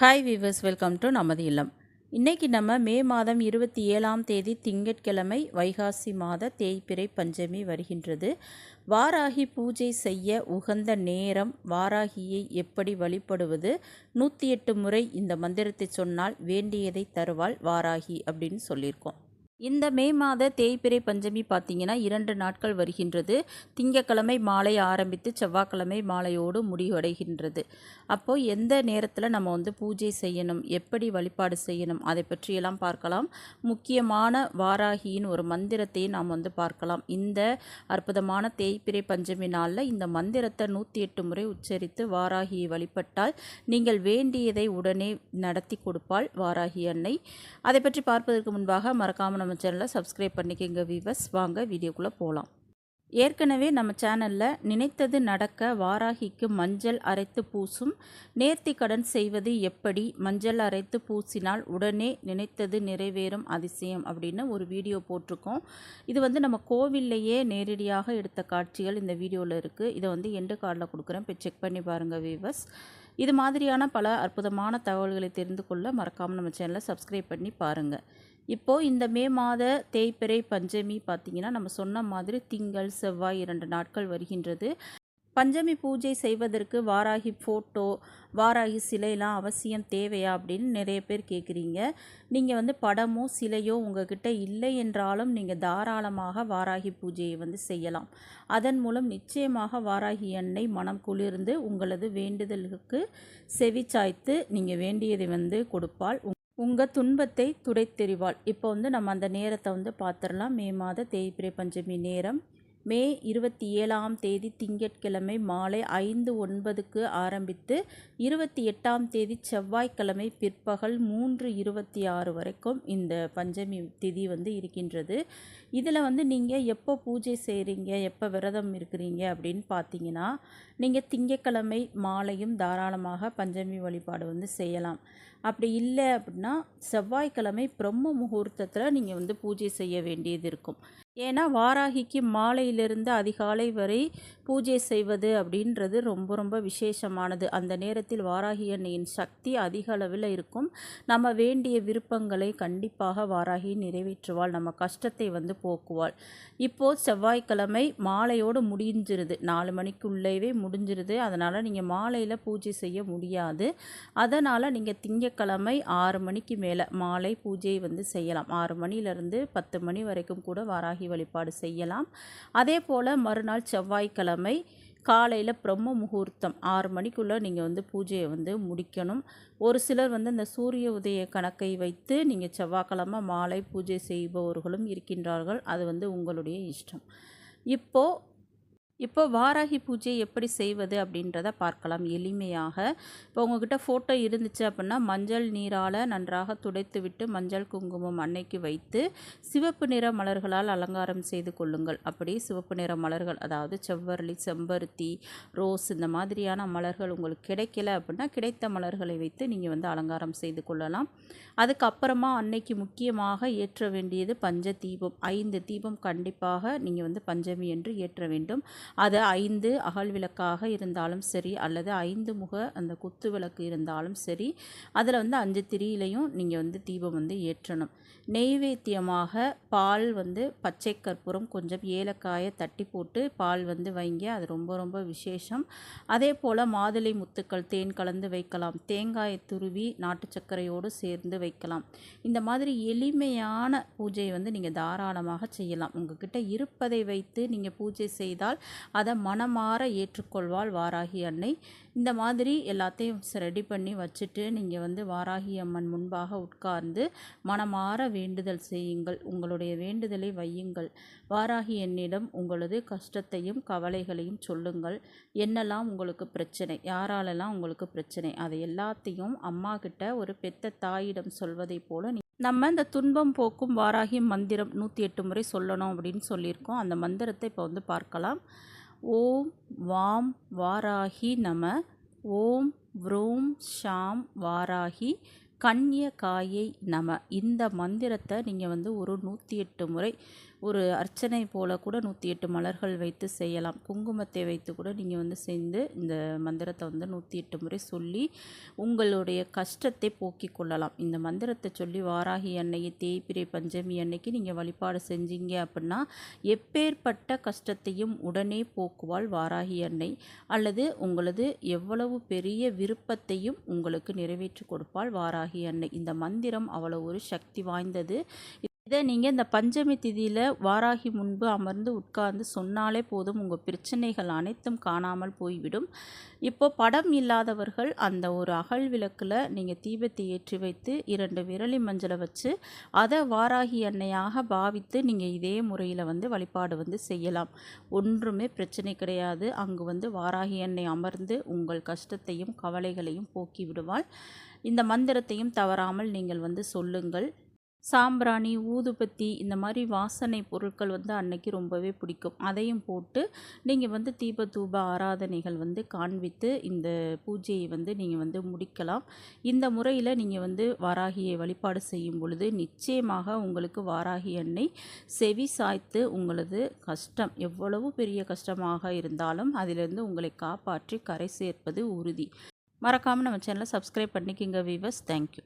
Hi viewers welcome to நமது இல்லம். இன்னைக்கு நம்ம மே மாதம் இருபத்தி ஏழாம் தேதி திங்கட்கிழமை வைகாசி மாத தேய்பிறை பஞ்சமி வருகின்றது. வாராகி பூஜை செய்ய உகந்த நேரம் வாராகியை எப்படி வழிபடுவது நூற்றி எட்டு முறை இந்த மந்திரத்தை சொன்னால் வேண்டியதை தருவாள் வாராகி அப்படின்னு சொல்லியிருக்கோம். இந்த மே மாத தேய்பிறை பஞ்சமி பார்த்திங்கன்னா இரண்டு நாட்கள் வருகின்றது. திங்கக்கிழமை மாலை ஆரம்பித்து செவ்வாய்க்கிழமை மாலையோடு முடிவடைகின்றது. அப்போது எந்த நேரத்தில் நம்ம வந்து பூஜை செய்யணும் எப்படி வழிபாடு செய்யணும் அதை பற்றியெல்லாம் பார்க்கலாம். முக்கியமான வாராகியின் ஒரு மந்திரத்தையும் நாம் வந்து பார்க்கலாம். இந்த அற்புதமான தேய்பிறை பஞ்சமி நாளில் இந்த மந்திரத்தை நூற்றி எட்டு முறை உச்சரித்து வாராகியை வழிபட்டால் நீங்கள் வேண்டியதை உடனே நடத்தி கொடுப்பாள் வாராகி அன்னை. அதை பற்றி பார்ப்பதற்கு முன்பாக மறக்காமல் நம்ம சேனலை சப்ஸ்கிரைப் பண்ணிக்கோங்க வீவர்ஸ் வாங்க வீடியோக்குள்ளே போகலாம் ஏற்கனவே நம்ம சேனலில் நினைத்தது நடக்க வாராகிக்கு மஞ்சள் அரைத்து பூசும் நேர்த்தி கடன் செய்வது எப்படி மஞ்சள் அரைத்து பூசினால் உடனே நினைத்தது நிறைவேறும் அதிசயம் அப்படின்னு ஒரு வீடியோ போட்டிருக்கோம். இது வந்து நம்ம கோவில்லையே நேரடியாக எடுத்த காட்சிகள் இந்த வீடியோவில் இருக்குது இதை வந்து எண்டு கார்டில் கொடுக்குறேன். போய் செக் பண்ணி பாருங்கள் வீவர்ஸ் இது மாதிரியான பல அற்புதமான தகவல்களை தெரிந்து கொள்ள மறக்காமல் நம்ம சேனலை சப்ஸ்கிரைப் பண்ணி பாருங்கள் இப்போது இந்த மே மாத தேய்பிறை பஞ்சமி பார்த்திங்கன்னா நம்ம சொன்ன மாதிரி திங்கள் செவ்வாய் இரண்டு நாட்கள் வருகின்றது. பஞ்சமி பூஜை செய்வதற்கு வாராகி ஃபோட்டோ வாராகி சிலையெல்லாம் அவசியம் தேவையா அப்படின்னு நிறைய பேர் கேட்குறீங்க நீங்கள் வந்து படமோ சிலையோ உங்ககிட்ட இல்லை என்றாலும் நீங்கள் தாராளமாக வாராகி பூஜையை வந்து செய்யலாம். அதன் மூலம் நிச்சயமாக வாராகி எண்ணெய் மனம் குளிர்ந்து உங்களது வேண்டுதலுக்கு செவி சாய்த்து நீங்கள் வேண்டியதை வந்து கொடுப்பால் உங்கள் துன்பத்தை துடைத்தெறிவாள். இப்போ வந்து நம்ம அந்த நேரத்தை வந்து பார்த்துடலாம் மே மாத தேய்பிரை பஞ்சமி நேரம். மே இருபத்தி ஏழாம் தேதி திங்கட்கிழமை மாலை ஐந்து ஒன்பதுக்கு ஆரம்பித்து இருபத்தி எட்டாம் தேதி செவ்வாய்க்கிழமை பிற்பகல் மூன்று இருபத்தி ஆறு வரைக்கும் இந்த பஞ்சமி திதி வந்து இருக்கின்றது. இதில் வந்து நீங்கள் எப்போ பூஜை செய்கிறீங்க எப்போ விரதம் இருக்கிறீங்க அப்படின்னு பார்த்தீங்கன்னா நீங்கள் திங்கக்கிழமை மாலையும் தாராளமாக பஞ்சமி வழிபாடு வந்து செய்யலாம். அப்படி இல்லை அப்படின்னா செவ்வாய்க்கிழமை பிரம்ம முகூர்த்தத்தில் நீங்கள் வந்து பூஜை செய்ய வேண்டியது இருக்கும். ஏன்னா வாராகிக்கு மாலையிலிருந்து அதிகாலை வரை பூஜை செய்வது அப்படின்றது ரொம்ப ரொம்ப விசேஷமானது. அந்த நேரத்தில் வாராகி அன்னையின் சக்தி அதிக அளவில் இருக்கும். நம்ம வேண்டிய விருப்பங்களை கண்டிப்பாக வாராகி நிறைவேற்றுவாள். நம்ம கஷ்டத்தை வந்து போக்குவாள். இப்போது செவ்வாய்க்கிழமை மாலையோடு முடிஞ்சிருது. நாலு மணிக்குள்ளேவே முடிஞ்சிருது. அதனால் நீங்கள் மாலையில் பூஜை செய்ய முடியாது. அதனால் நீங்கள் திங்கக்கிழமை ஆறு மணிக்கு மேலே மாலை பூஜை வந்து செய்யலாம். ஆறு மணிலேருந்து பத்து மணி வரைக்கும் கூட வாராகி வழிபாடு செய்யலாம். அதே போல் மறுநாள் செவ்வாய்க்கிழமை காலையில் பிரம்ம முகூர்த்தம். ஆறு மணிக்குள்ளே நீங்கள் வந்து பூஜையை வந்து முடிக்கணும். ஒரு சிலர் வந்து இந்த சூரிய உதய கணக்கை வைத்து நீங்கள் செவ்வாய்க்கிழமை மாலை பூஜை செய்பவர்களும் இருக்கின்றார்கள். அது வந்து உங்களுடைய இஷ்டம். இப்போது இப்போ வாராகி பூஜை எப்படி செய்வது அப்படின்றத பார்க்கலாம் எளிமையாக. இப்போ உங்ககிட்ட ஃபோட்டோ இருந்துச்சு அப்படின்னா மஞ்சள் நீரால் நன்றாக துடைத்து விட்டு மஞ்சள் குங்குமம் அன்னைக்கு வைத்து சிவப்பு நிற மலர்களால் அலங்காரம் செய்து கொள்ளுங்கள். அப்படி சிவப்பு நிற மலர்கள் அதாவது செவ்வரளி செம்பருத்தி ரோஸ் இந்த மாதிரியான மலர்கள் உங்களுக்கு கிடைக்கல அப்படின்னா கிடைத்த மலர்களை வைத்து நீங்கள் வந்து அலங்காரம் செய்து கொள்ளலாம். அதுக்கப்புறமா அன்னைக்கு முக்கியமாக ஏற்ற வேண்டியது பஞ்ச தீபம். ஐந்து தீபம் கண்டிப்பாக நீங்கள் வந்து பஞ்சமி என்று ஏற்ற வேண்டும். அது ஐந்து அகல் விளக்காக இருந்தாலும் சரி அல்லது ஐந்து முக அந்த குத்து விளக்கு இருந்தாலும் சரி அதில் வந்து அஞ்சு திரியிலையும் நீங்கள் வந்து தீபம் வந்து ஏற்றணும். நெய்வேத்தியமாக பால் வந்து பச்சை கற்பூரம் கொஞ்சம் ஏலக்காயை தட்டி போட்டு பால் வந்து வைங்க அது ரொம்ப ரொம்ப விசேஷம். அதே போல் மாதுளை முத்துக்கள் தேன் கலந்து வைக்கலாம் தேங்காயை துருவி நாட்டு சர்க்கரையோடு சேர்ந்து வைக்கலாம். இந்த மாதிரி எளிமையான பூஜையை வந்து நீங்கள் தாராளமாக செய்யலாம். உங்ககிட்ட இருப்பதை வைத்து நீங்கள் பூஜை செய்தால் அதை மனமாற ஏற்றுக்கொள்வாள் வாராகி அன்னை. இந்த மாதிரி எல்லாத்தையும் ரெடி பண்ணி வச்சுட்டு நீங்கள் வந்து வாராகி அம்மன் முன்பாக உட்கார்ந்து மனமாற வேண்டுதல் செய்யுங்கள். உங்களுடைய வேண்டுதலை வையுங்கள். வாராகி என்னிடம் உங்களது கஷ்டத்தையும் கவலைகளையும் சொல்லுங்கள். என்னெல்லாம் உங்களுக்கு பிரச்சனை யாராலெல்லாம் உங்களுக்கு பிரச்சனை அதை எல்லாத்தையும் அம்மா கிட்ட ஒரு பெத்த தாயிடம் சொல்வதை போல நம்ம இந்த துன்பம் போக்கும் வாராகி மந்திரம் நூற்றி எட்டு முறை சொல்லணும் அப்படின்னு சொல்லியிருக்கோம். அந்த மந்திரத்தை இப்போ வந்து பார்க்கலாம். ஓம் வாம் வாராகி நம ஓம் வ்ரோம் ஷாம் வாராகி கன்யகாயை நம. இந்த மந்திரத்தை நீங்கள் வந்து ஒரு நூற்றி எட்டு முறை ஒரு அர்ச்சனை போல் கூட நூற்றி எட்டு மலர்கள் வைத்து செய்யலாம். குங்குமத்தை வைத்து கூட நீங்கள் வந்து சேர்ந்து இந்த மந்திரத்தை வந்து நூற்றி எட்டு முறை சொல்லி உங்களுடைய கஷ்டத்தை போக்கிக் கொள்ளலாம். இந்த மந்திரத்தை சொல்லி வாராகி அன்னையை தேய்பிரை பஞ்சமி அன்னைக்கு நீங்கள் வழிபாடு செஞ்சீங்க அப்படின்னா எப்பேற்பட்ட கஷ்டத்தையும் உடனே போக்குவாள் வாராகி அன்னை. அல்லது உங்களது எவ்வளவு பெரிய விருப்பத்தையும் உங்களுக்கு நிறைவேற்றி கொடுப்பாள் வாராகி அன்னை. இந்த மந்திரம் அவ்வளோ ஒரு சக்தி வாய்ந்தது. இதை நீங்கள் இந்த பஞ்சமி திதியில் வாராகி முன்பு அமர்ந்து உட்கார்ந்து சொன்னாலே போதும் உங்கள் பிரச்சனைகள் அனைத்தும் காணாமல் போய்விடும். இப்போ படம் இல்லாதவர்கள் அந்த ஒரு அகல் விளக்கில் நீங்கள் தீபத்தை ஏற்றி வைத்து இரண்டு விரலி மஞ்சளை வச்சு அதை வாராகி எண்ணெயாக பாவித்து நீங்கள் இதே முறையில் வந்து வழிபாடு வந்து செய்யலாம். ஒன்றுமே பிரச்சனை கிடையாது. அங்கு வந்து வாராகி எண்ணெய் அமர்ந்து உங்கள் கஷ்டத்தையும் கவலைகளையும் போக்கி விடுவாள். இந்த மந்திரத்தையும் தவறாமல் நீங்கள் வந்து சொல்லுங்கள். சாம்பிராணி ஊதுபத்தி இந்த மாதிரி வாசனை பொருட்கள் வந்து அன்னைக்கு ரொம்பவே பிடிக்கும். அதையும் போட்டு நீங்கள் வந்து தீப தூப ஆராதனைகள் வந்து காண்பித்து இந்த பூஜையை வந்து நீங்கள் வந்து முடிக்கலாம். இந்த முறையில் நீங்கள் வந்து வாராகியை வழிபாடு செய்யும் பொழுது நிச்சயமாக உங்களுக்கு வாராகி எண்ணெய் செவி சாய்த்து உங்களது கஷ்டம் எவ்வளவு பெரிய கஷ்டமாக இருந்தாலும் அதிலிருந்து உங்களை காப்பாற்றி கரை சேர்ப்பது உறுதி. மறக்காமல் நம்ம சேனலை சப்ஸ்கிரைப் பண்ணிக்கோங்க வீவர்ஸ் தேங்க்யூ